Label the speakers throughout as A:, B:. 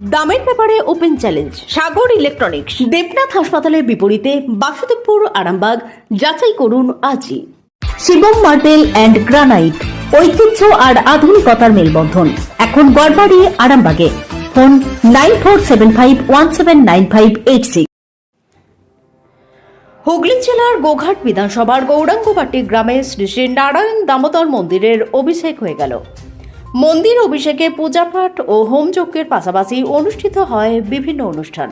A: দামের ব্যাপারে open challenge Sagar electronics Debnath হাসপাতালের বিপরীতে বাসুদেবপুর, আরামবাগ, যাচাই করুন আজই। শিবম মার্বেল অ্যান্ড গ্রানাইট ঐতিহ্য আর আধুনিকতার মেলবন্ধন। এখন গড়বাড়ি, আরামবাগে। Phone nine four seven five one seven nine five eight six Hooghly জেলার গোঘাট বিধানসভার গৌরাঙ্গপাটি গ্রামে শ্রী শ্রী নারায়ণ দামোদর মন্দিরের অভিষেক হয়ে গেল। মন্দির অভিষেকে পূজাপাঠ ও হোমযজ্ঞের পাশাপাশি অনুষ্ঠিত হয় বিভিন্ন অনুষ্ঠান।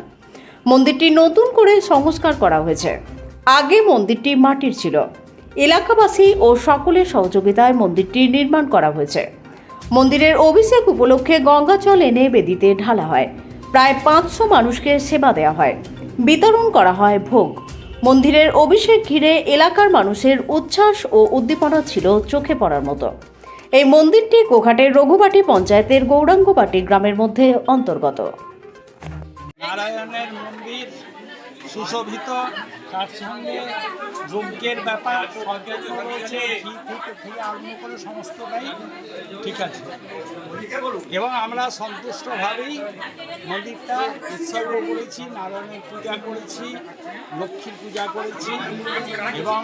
A: মন্দিরটি নতুন করে সংস্কার করা হয়েছে। আগে মন্দিরটি মাটির ছিল। এলাকাবাসী ও সকলের সহযোগিতায় মন্দিরটি নির্মাণ করা হয়েছে। মন্দিরের অভিষেক উপলক্ষে গঙ্গা জল এনে বেদিতে ঢালা হয়। প্রায় পাঁচশো মানুষকে সেবা দেওয়া হয়। বিতরণ করা হয় ভোগ। মন্দিরের অভিষেক ঘিরে এলাকার মানুষের উচ্ছ্বাস ও উদ্দীপনা ছিল চোখে পড়ার মতো। এই মন্দিরটি গোঘাটের রঘুবাটি পঞ্চায়েতের গৌরাঙ্গবাটি গ্রামের মধ্যে অন্তর্গত।
B: নারায়ণের মন্দির সুশোভিত, তার সঙ্গে যজ্ঞের ব্যাপার সম্পূর্ণ রয়েছে থেকে থেকে আরম্ভ করে সমস্তটাই ঠিক আছে। এবং আমরা সন্তুষ্টভাবেই মন্দিরটা উৎসর্গ করেছি, নারায়ণের পূজা করেছি। লক্ষ্মীর পূজা করেছি এবং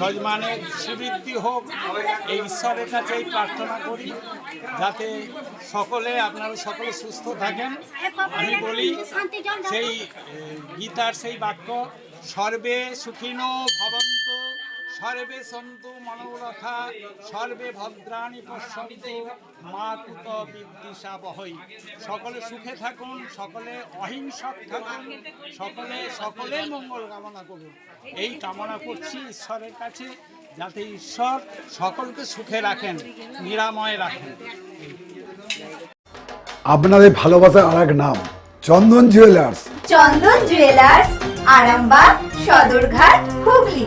B: যজমানের শ্রীবৃদ্ধি হোক, এই ঈশ্বরের কাছেই প্রার্থনা করি, যাতে সকলে, আপনারা সকলে সুস্থ থাকেন। আমি বলি, সেই গীতার সেই বাক্য, সর্বে সুখিন ভবন্ত। সর্বে সন্তু মনোরথা সর্বে ভদ্রাণী পশ্যন্তু মা কুত বিদ্বিষা বহই। সকলে সুখে থাকুন সকলে অহিংসক থাকুন সকলে সকলের মঙ্গল কামনা করুন। এই কামনা করছি ঈশ্বরের কাছে যাতে ঈশ্বর সকলকে সুখে রাখেন নিরাময় রাখেন।
C: আপনাদের ভালোবাসার আর এক নাম চন্দন জুয়েলার্স।
D: চন্দন জুয়েলার্স আরামবাগ সদরঘাট হুগলি।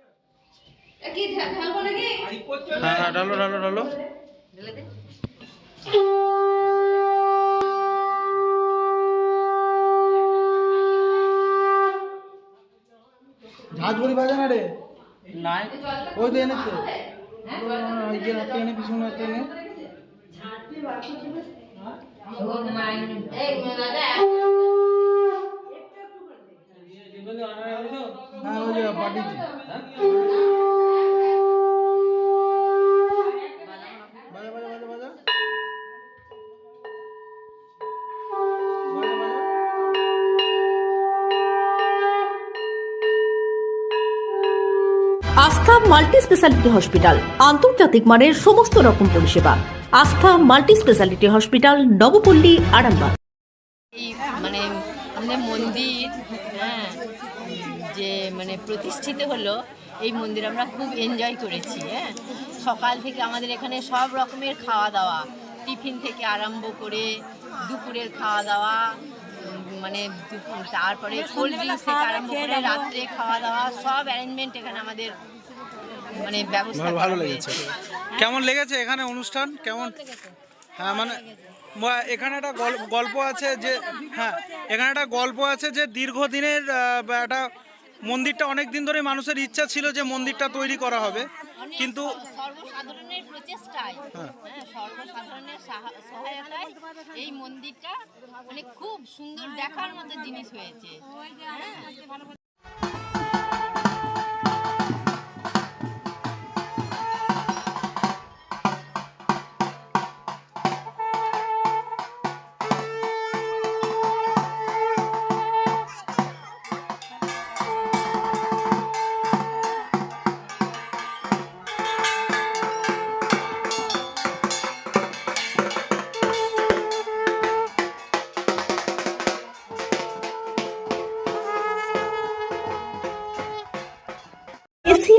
E: ঝাঁঝগুড়ি বাজে না রে নাই ওই তো এনেছে ওই যে হাতে এনে পিছনে হাতে এনে হ্যাঁ ওই যে পাঠিয়েছি
A: আস্থা মাল্টি স্পেশালিটি হসপিটাল। আন্তর্জাতিক মানের সমস্ত রকম পরিষেবা। Astha multi speciality hospital, Nabapalli, Arambagh.
F: মানে আমাদের মন্দির হ্যাঁ যে মানে প্রতিষ্ঠিত হলো, এই মন্দির আমরা খুব এনজয় করেছি হ্যাঁ। সকাল থেকে আমাদের এখানে সব রকমের খাওয়া দাওয়া। টিফিন থেকে আরম্ভ করে দুপুরের খাওয়া দাওয়া মানে তারপরে কোল্ড ড্রিঙ্কস থেকে আরম্ভ করে রাত্রে খাওয়া দাওয়া সব অ্যারেঞ্জমেন্ট এখানে আমাদের মানে ব্যবস্থা
E: ভালো- লেগেছে।
F: হয়েছে।
E: কেমন লেগেছে এখানে অনুষ্ঠান কেমন হ্যাঁ মানে এখানে একটা গল- গল্প আছে যে হ্যাঁ এখানে একটা গল্প আছে যে দীর্ঘদিনের বা একটা মন্দিরটা অনেক দিন ধরে মানুষের ইচ্ছা ছিল যে মন্দিরটা তৈরি করা হবে কিন্তু
F: সর্বসাধারণের প্রচেষ্টায় হ্যাঁ। সর্বসাধারণের সহায়তায় এই মন্দিরটা মানে খুব সুন্দর দেখার মতো জিনিস হয়েছে।